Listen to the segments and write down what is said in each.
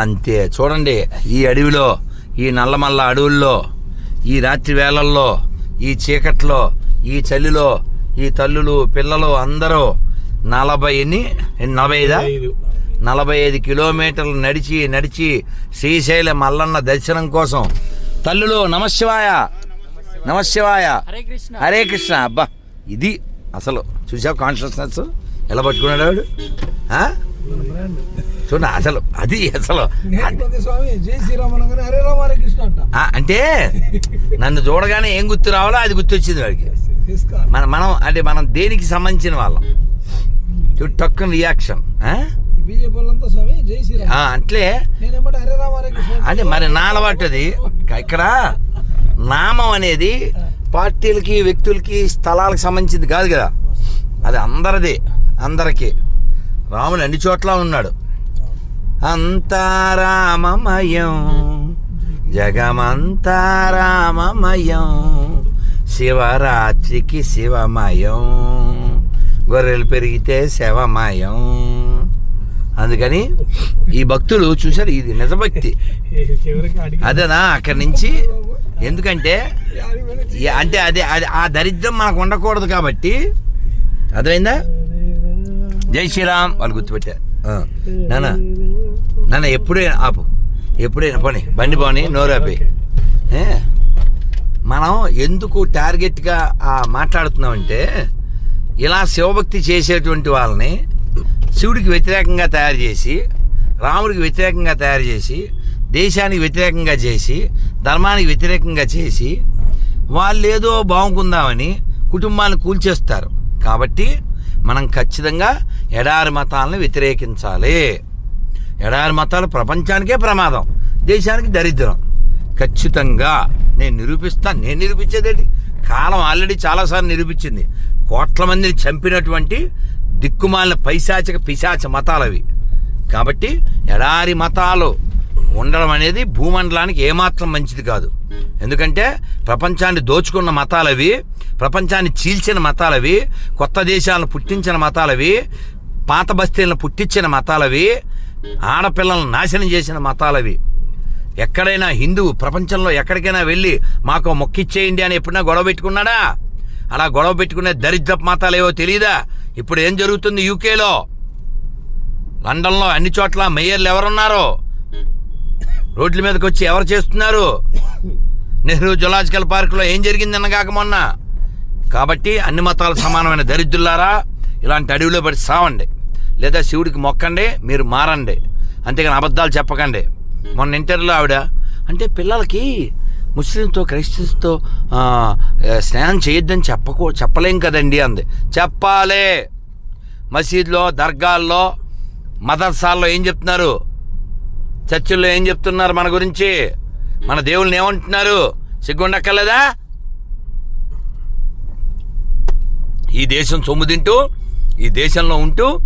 అంతే. చూడండి ఈ అడవిలో ఈ నల్లమల్ల అడవుల్లో ఈ రాత్రి వేళల్లో ఈ చీకట్లో ఈ చలిలో ఈ తల్లులు పిల్లలు అందరూ నలభై ఎన్ని? నలభై ఐదా? నలభై ఐదు. కిలోమీటర్లు నడిచి నడిచి శ్రీశైల మల్లన్న దర్శనం కోసం. తల్లులు నమశివాయ. నమశివాయ. హరే కృష్ణ. హరే కృష్ణ. అబ్బా ఇది అసలు చూసావు కాన్షియస్నెస్ ఎలా పట్టుకున్నాడు వాడు ఆ? మన బ్రాండ్ చూడ అసలు అది అసలు అంట. నన్ను చూడగానే ఏం గుర్తు రావాలో అది గుర్తొచ్చింది వాడికి. మన మనం అంటే మనం దేనికి సంబంధించిన వాళ్ళం? చూడు టక్కున రియాక్షన్ అట్లే. అంటే మరి నా అలవాటు అది. ఇక్కడ నామం అనేది పార్టీలకి వ్యక్తులకి స్థలాలకు సంబంధించింది కాదు కదా. అది అందరిది అందరికీ. రాముడు అన్ని చోట్ల ఉన్నాడు. అంతారామమయం. జగమంతారామమయం. శివరాత్రికి శివమయం. గొర్రెలు పెరిగితే శవమయం. అందుకని ఈ భక్తులు చూశారు ఇది నిజభక్తి. అదేనా అక్కడి నుంచి? ఎందుకంటే అంటే అదే అది ఆ దరిద్రం మనకు ఉండకూడదు కాబట్టి. అర్థమైందా? జై శ్రీరామ్ వాళ్ళు గుర్తుపెట్టారు. నానా. నాన్న ఎప్పుడైనా ఆపు. ఎప్పుడైనా పోనీ. బండి పోని నోరు ఆపి. ఏ? మనం ఎందుకు టార్గెట్గా మాట్లాడుతున్నామంటే ఇలా శివభక్తి చేసేటువంటి వాళ్ళని శివుడికి వ్యతిరేకంగా తయారు చేసి రాముడికి వ్యతిరేకంగా తయారు చేసి దేశానికి వ్యతిరేకంగా చేసి ధర్మానికి వ్యతిరేకంగా చేసి వాళ్ళు ఏదో బాగుంకుందామని కుటుంబాలను కూల్చేస్తారు. కాబట్టి మనం ఖచ్చితంగా ఎడారి మతాలను వ్యతిరేకించాలి. ఎడారి మతాలు ప్రపంచానికే ప్రమాదం దేశానికి దరిద్రం. ఖచ్చితంగా నేను నిరూపిస్తాను నేను నిరూపించేదేంటి? కాలం ఆల్రెడీ చాలాసార్లు నిరూపించింది. కోట్ల మందిని చంపినటువంటి దిక్కుమాలిన పైశాచిక పిశాచ మతాలవి. కాబట్టి ఎడారి మతాలు ఉండడం అనేది భూమండలానికి ఏమాత్రం మంచిది కాదు. ఎందుకంటే ప్రపంచాన్ని దోచుకున్న మతాలవి ప్రపంచాన్ని చీల్చిన మతాలవి కొత్త దేశాలను పుట్టించిన మతాలవి పాత బస్తీలను పుట్టించిన మతాలవి ఆడపిల్లలను నాశనం చేసిన మతాలవి. ఎక్కడైనా హిందువు ప్రపంచంలో ఎక్కడికైనా వెళ్ళి మాకు మొక్కిచ్చేయండి అని ఎప్పుడైనా గొడవ పెట్టుకున్నాడా? అలా గొడవ పెట్టుకునే దరిద్రపు మతాలేవో తెలియదా ఇప్పుడు ఏం జరుగుతుంది యూకేలో? లండన్లో అన్ని చోట్ల మేయర్లు ఎవరున్నారో? రోడ్ల మీదకి వచ్చి ఎవరు చేస్తున్నారు? నెహ్రూ జులాజికల్ పార్కులో ఏం జరిగింది అన్నగాక మొన్న? కాబట్టి అన్ని మతాలు సమానమైన దరిద్రులారా? ఇలాంటి అడవిలో పడి సావండి. లేదా శివుడికి మొక్కండి మీరు మారండి. అంతేగాని అబద్ధాలు చెప్పకండి. మొన్న ఇంటర్వ్యూలో ఆవిడ అంటే పిల్లలకి ముస్లింతో క్రైస్తవులతో స్నానం చేయొద్దని చెప్పకూ చెప్పలేం కదండి అంది. చెప్పాలి. మసీద్లో దర్గాల్లో మదర్సాల్లో ఏం చెప్తున్నారు? చర్చిల్లో ఏం చెప్తున్నారు మన గురించి? మన దేవుళ్ళని ఏమంటున్నారు? సిగ్గుండక్కర్లేదా? ఈ దేశం సొమ్ము తింటూ ఈ దేశంలో ఉంటూ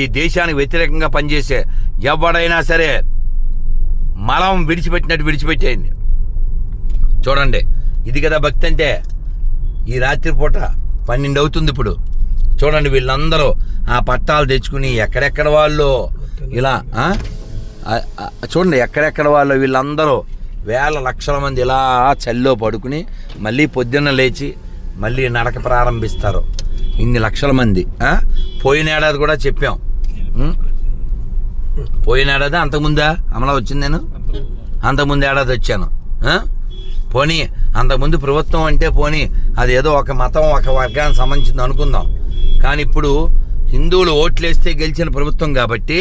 ఈ దేశానికి వ్యతిరేకంగా పనిచేసే ఎవడైనా సరే మలం విడిచిపెట్టినట్టు విడిచిపెట్టేయండి. చూడండి ఇది కదా భక్తి అంటే? ఈ రాత్రిపూట పన్నెండు అవుతుంది ఇప్పుడు. చూడండి వీళ్ళందరూ ఆ పట్టాలు తెచ్చుకుని ఎక్కడెక్కడ వాళ్ళు ఇలా చూడండి ఎక్కడెక్కడ వాళ్ళు వీళ్ళందరూ వేల లక్షల మంది ఇలా చల్లో పడుకుని మళ్ళీ పొద్దున్న లేచి మళ్ళీ నడక ప్రారంభిస్తారు. ఇన్ని లక్షల మంది పోయిన ఏడాది కూడా చెప్పాం. పోయిన ఏడాది అంతకుముందా? అమలా వచ్చింది నేను? అంతకుముందు ఏడాది వచ్చాను. పోనీ అంతకుముందు ప్రభుత్వం అంటే పోనీ అది ఏదో ఒక మతం ఒక వర్గానికి సంబంధించింది అనుకుందాం. కానీ ఇప్పుడు హిందువులు ఓట్లేస్తే గెలిచిన ప్రభుత్వం కాబట్టి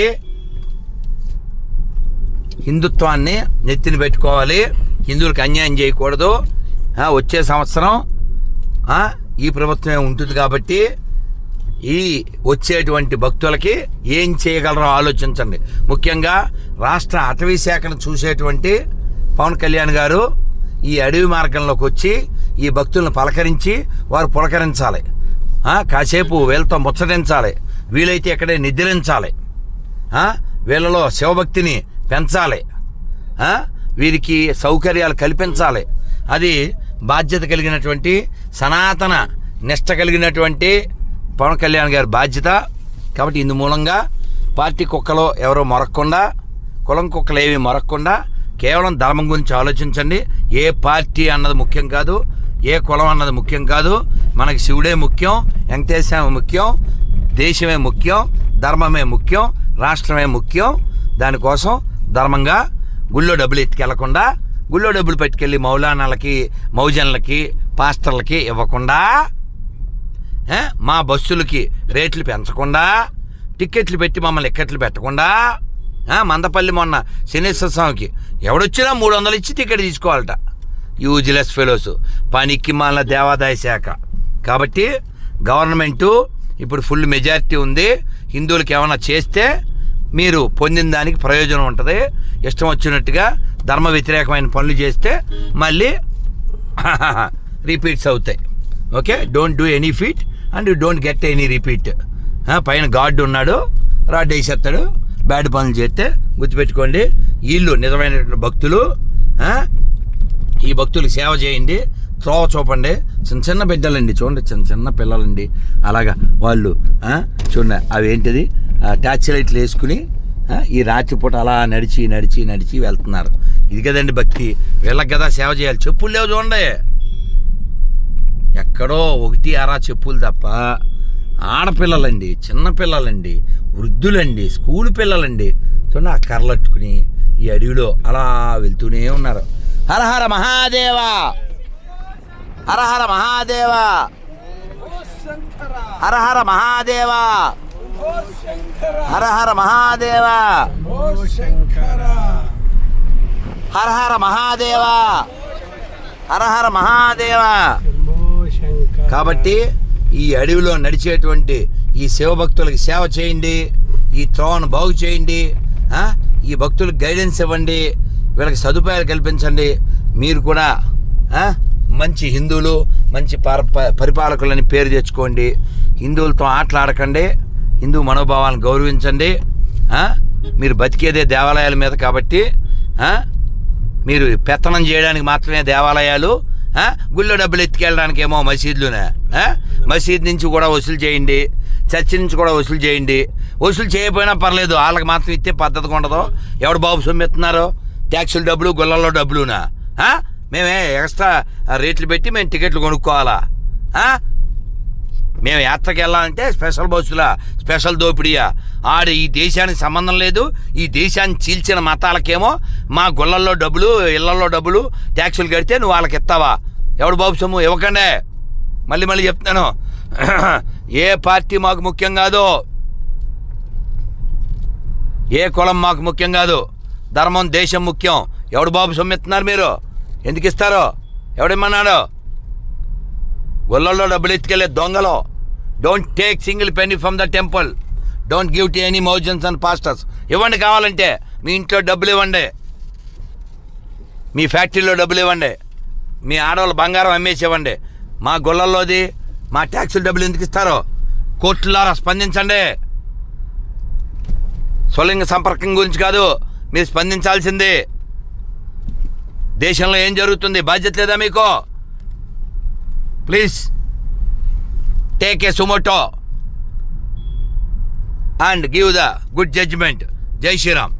హిందుత్వాన్ని నెత్తిన పెట్టుకోవాలి. హిందువులకు అన్యాయం చేయకూడదు. వచ్చే సంవత్సరం ఈ ప్రభుత్వమే ఉంటుంది కాబట్టి ఈ వచ్చేటువంటి భక్తులకి ఏం చేయగలరో ఆలోచించండి. ముఖ్యంగా రాష్ట్ర అటవీ శాఖను చూసేటువంటి పవన్ కళ్యాణ్ గారు ఈ అడవి మార్గంలోకి వచ్చి ఈ భక్తులను పలకరించి వారు పులకరించాలి. కాసేపు వీళ్ళతో ముచ్చటించాలి. వీలైతే ఇక్కడే నిద్రించాలి. వీళ్ళలో శివభక్తిని పెంచాలి. వీరికి సౌకర్యాలు కల్పించాలి. అది బాధ్యత కలిగినటువంటి సనాతన నిష్ట కలిగినటువంటి పవన్ కళ్యాణ్ గారి బాధ్యత. కాబట్టి ఇందు మూలంగా పార్టీ కుక్కలో ఎవరో మొరక్కుండా కులం కుక్కలు ఏవి మొరక్కుండా కేవలం ధర్మం గురించి ఆలోచించండి. ఏ పార్టీ అన్నది ముఖ్యం కాదు ఏ కులం అన్నది ముఖ్యం కాదు. మనకి శివుడే ముఖ్యం వెంకటేశ్వర ముఖ్యం దేశమే ముఖ్యం ధర్మమే ముఖ్యం రాష్ట్రమే ముఖ్యం. దానికోసం ధర్మంగా గుళ్ళో డబ్బులు ఎత్తుకెళ్ళకుండా గుళ్ళో డబ్బులు పెట్టుకెళ్ళి మౌలానాలకి మౌజన్లకి పాస్టర్లకి ఇవ్వకుండా మా బస్సులకి రేట్లు పెంచకుండా టిక్కెట్లు పెట్టి మమ్మల్ని ఎక్కట్లు పెట్టకుండా మందపల్లి మొన్న శనేశ్వర స్వామికి ఎవడొచ్చినా మూడు వందలు ఇచ్చి టికెట్ తీసుకోవాలట. Useless fellows. పనికి మన దేవాదాయ శాఖ. కాబట్టి గవర్నమెంటు ఇప్పుడు ఫుల్ మెజారిటీ ఉంది. హిందువులకి ఏమైనా చేస్తే మీరు పొందిన దానికి ప్రయోజనం ఉంటుంది. ఇష్టం వచ్చినట్టుగా ధర్మ వ్యతిరేకమైన పనులు చేస్తే మళ్ళీ రిపీట్స్ అవుతాయి. Okay? Don't do any feat. And you don't get any repeat పైన గాడ్ ఉన్నాడు రాడ్ వేసేస్తాడు బ్యాడ్ పనులు చేస్తే గుర్తుపెట్టుకోండి వీళ్ళు నిజమైనటువంటి భక్తులు ఈ భక్తులకు సేవ చేయండి త్రోవ చూపండి. చిన్న చిన్న బిడ్డలండి చూడండి చిన్న చిన్న పిల్లలండి. అలాగా వాళ్ళు చూడండి అవేంటిది? ట్యాచ్ లైట్లు వేసుకుని ఈ రాత్రిపూట అలా నడిచి నడిచి నడిచి వెళ్తున్నారు. ఇది కదండి భక్తి. వీళ్ళకి కదా సేవ చేయాలి. చెప్పులు లేవు చూడండి. ఎక్కడో ఒకటి అరా చెప్పులు తప్ప ఆడపిల్లలండి చిన్నపిల్లలండి వృద్ధులండి స్కూల్ పిల్లలండి. చూడండి ఆ కర్రలట్టుకుని ఈ అడవిలో అలా వెళ్తూనే ఉన్నారు. హరహర మహాదేవ! హరహర మహాదేవ! హరహర మహాదేవ! శంకర హరహర మహాదేవ! హరహర మహాదేవ! హరహర మహాదేవ! కాబట్టి ఈ అడవిలో నడిచేటువంటి ఈ శివభక్తులకి సేవ చేయండి ఈ త్రోవను బాగు చేయండి ఈ భక్తులకు గైడెన్స్ ఇవ్వండి వీళ్ళకి సదుపాయాలు కల్పించండి. మీరు కూడా మంచి హిందువులు మంచి పర పరిపాలకులని పేరు తెచ్చుకోండి. హిందువులతో ఆటలాడకండి హిందూ మనోభావాలను గౌరవించండి మీరు బతికేదే దేవాలయాల మీద కాబట్టి మీరు పెత్తనం చేయడానికి మాత్రమే దేవాలయాలు గుళ్ళో డబ్బులు ఎత్తుకెళ్ళడానికి ఏమో మసీదులోనే మసీద్ నుంచి కూడా వసూలు చేయండి. చర్చి నుంచి కూడా వసూలు చేయండి. వసూలు చేయకపోయినా పర్లేదు వాళ్ళకి మాత్రం ఇస్తే పద్ధతిగా ఉండదు. ఎవడు బాబు సొమ్మెత్తున్నారు ట్యాక్సులు డబ్బులు గుళ్ళల్లో డబ్బులునా? మేమే ఎక్స్ట్రా రేట్లు పెట్టి మేము టికెట్లు కొనుక్కోవాలా? మేము యాత్రకి వెళ్ళాలంటే స్పెషల్ బస్సులా స్పెషల్ దోపిడీయా? ఆడు ఈ దేశానికి సంబంధం లేదు ఈ దేశాన్ని చీల్చిన మతాలకేమో మా గుళ్ళల్లో డబ్బులు ఇళ్ళలో డబ్బులు ట్యాక్సులు కడితే నువ్వు వాళ్ళకి ఇస్తావా? ఎవడు బాబు సొమ్ము? ఇవ్వకండే. మళ్ళీ మళ్ళీ చెప్తాను ఏ పార్టీ మాకు ముఖ్యం కాదు? ఏ కులం మాకు ముఖ్యం కాదు? ధర్మం దేశం ముఖ్యం. ఎవడు బాబు సొమ్ము ఇస్తున్నారు మీరు? ఎందుకు ఇస్తారో? ఎవడిమ్మన్నాడో గొల్లల్లో డబ్బులు ఎత్తుకెళ్ళే దొంగలో. Don't take single penny from the temple don't give to any muezzins and pastors ఇవ్వండి కావాలంటే మీ ఇంట్లో డబ్బులు ఇవ్వండి. మీ ఫ్యాక్టరీలో డబ్బులు ఇవ్వండి. మీ ఆడవాళ్ళు బంగారం అమ్మేసి ఇవ్వండి. మా గొల్లల్లోది మా ట్యాక్సులు డబ్బులు ఎందుకు ఇస్తారో కోర్టులారా స్పందించండి. స్వలింగ సంపర్కం గురించి కాదు మీరు స్పందించాల్సింది. దేశంలో ఏం జరుగుతుంది? బాధ్యత లేదా మీకు? Please. Take a suo motu and give the good judgement జై శ్రీరామ్